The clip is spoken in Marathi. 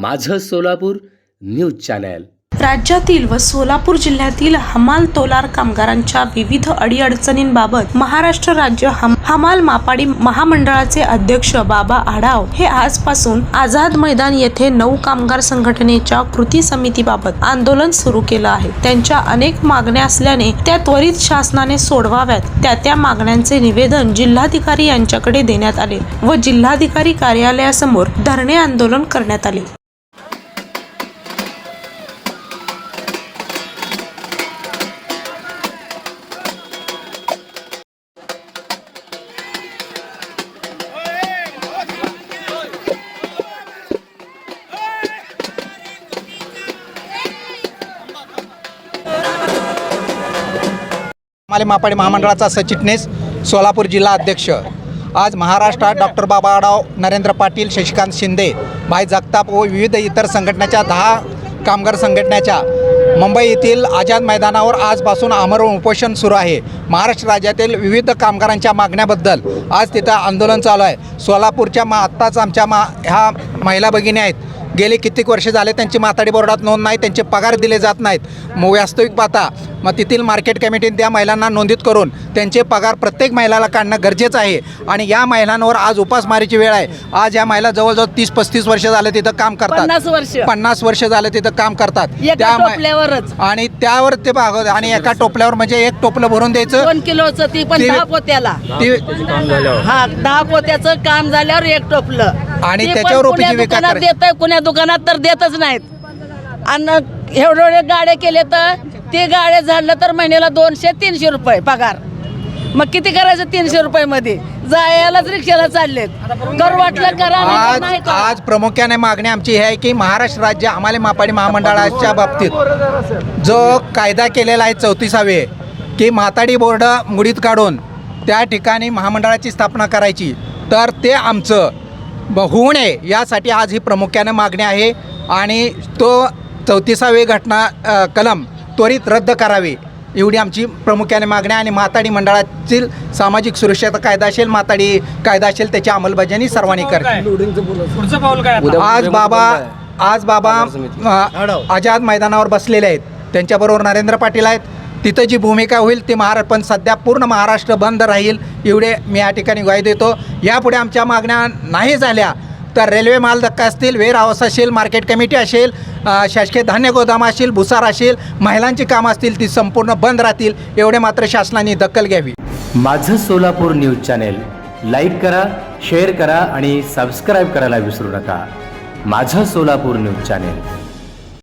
माझं सोलापूर न्यूज चॅनल. राज्यातील व सोलापूर जिल्ह्यातील हमाल तोलार कामगारांच्या विविध अडीअडचणींबाबत महाराष्ट्र राज्य हम हमाल मापाडी महामंडळाचे अध्यक्ष बाबा आढाव. हे आजपासून आझाद मैदान येथे नऊ कामगार संघटनेच्या कृती समितीबाबत आंदोलन सुरू केलं आहे. त्यांच्या अनेक मागण्या असल्याने त्या त्वरित शासनाने सोडवाव्यात. त्या त्या मागण्यांचे निवेदन जिल्हाधिकारी यांच्याकडे देण्यात आले व जिल्हाधिकारी कार्यालयासमोर धरणे आंदोलन करण्यात आले. माले मापाडे महामंडळाचा सचिटणीस सोलापूर जिल्हा अध्यक्ष. आज महाराष्ट्रात डॉक्टर बाबा नरेंद्र पाटील शशिकांत शिंदे भाई जगताप व विविध इतर संघटनेच्या दहा कामगार संघटनेच्या मुंबई येथील आझाद मैदानावर आजपासून आमरण उपोषण सुरू आहे. महाराष्ट्र राज्यातील विविध कामगारांच्या मागण्याबद्दल आज तिथं आंदोलन चालू आहे. सोलापूरच्या मा आत्ताच आमच्या मा ह्या महिला भगिनी आहेत. गेले कित्येक वर्ष झाले त्यांची माताडी बोर्डात नोंद नाही त्यांचे पगार दिले जात नाहीत. मग वास्तविक पाहता मग तेथील मार्केट कमिटीने त्या महिलांना नोंदीत करून त्यांचे पगार प्रत्येक महिलाला काढणं गरजेचं आहे. आणि या महिलांवर आज उपासमारीची वेळ आहे. आज या महिला जवळजवळ तीस पस्तीस वर्ष झाले तिथं काम करतात. पन्नास वर्ष. झाले तिथं काम करतात. त्या आणि त्यावर ते भागवत आणि एका टोपल्यावर म्हणजे एक टोपलं भरून द्यायचं. दोन किलोचं ती पण ते- दहा पोत्याला. हा दहा पोत्याचं काम झाल्यावर एक टोपलं. आणि ते पण त्याच्यावर कुण्या रुपयाची विका दुकानात करायची. देत कुण्या दुकानात तर देतच नाहीत आणि एवढे एवढे गाड्या केले तर ते गाड्या झालं तर महिन्याला दोनशे तीनशे रुपये पगार मग किती करायचं तीनशे रुपये मध्ये जायलाच रिक्षाला चाललेत करू वाटलं करा नाही तर आज नाही करा. आज प्रामुख्याने मागणी आमची ही आहे की महाराष्ट्र राज्य आम्हाला मापाडी महामंडळाच्या बाबतीत जो कायदा केलेला आहे चौतीसावे की माताडी बोर्ड मुडीत काढून त्या ठिकाणी महामंडळाची स्थापना करायची तर ते आमचं होऊ नये. यासाठी आज ही प्रामुख्याने मागणी आहे आणि तो चौतीसावे घटना कलम त्वरित रद्द करावी. एवढी आमची प्रामुख्याने मागणी आहे आणि माताडी मंडळातील सामाजिक सुरक्षेचा कायदा असेल माताडी कायदा असेल त्याची अंमलबजावणी सर्वांनी करते? आज बाबा आज बाबा आझाद मैदानावर बसलेले आहेत. त्यांच्याबरोबर नरेंद्र पाटील आहेत. तिथं जी भूमिका होईल ती महारा पण सध्या पूर्ण महाराष्ट्र बंद राहील एवढे मी या ठिकाणी ग्वाही देतो. यापुढे आमच्या मागण्या नाही झाल्या तर रेल्वे माल धक्का असतील वेअर हाऊस असेल मार्केट कमिटी असेल शासकीय धान्य गोदाम असेल भुसार असेल महिलांची कामं असतील ती संपूर्ण बंद राहतील एवढे मात्र शासनाने दखल घ्यावी. माझं सोलापूर न्यूज चॅनेल लाईक करा शेअर करा आणि सबस्क्राईब करायला विसरू नका. माझं सोलापूर न्यूज चॅनेल.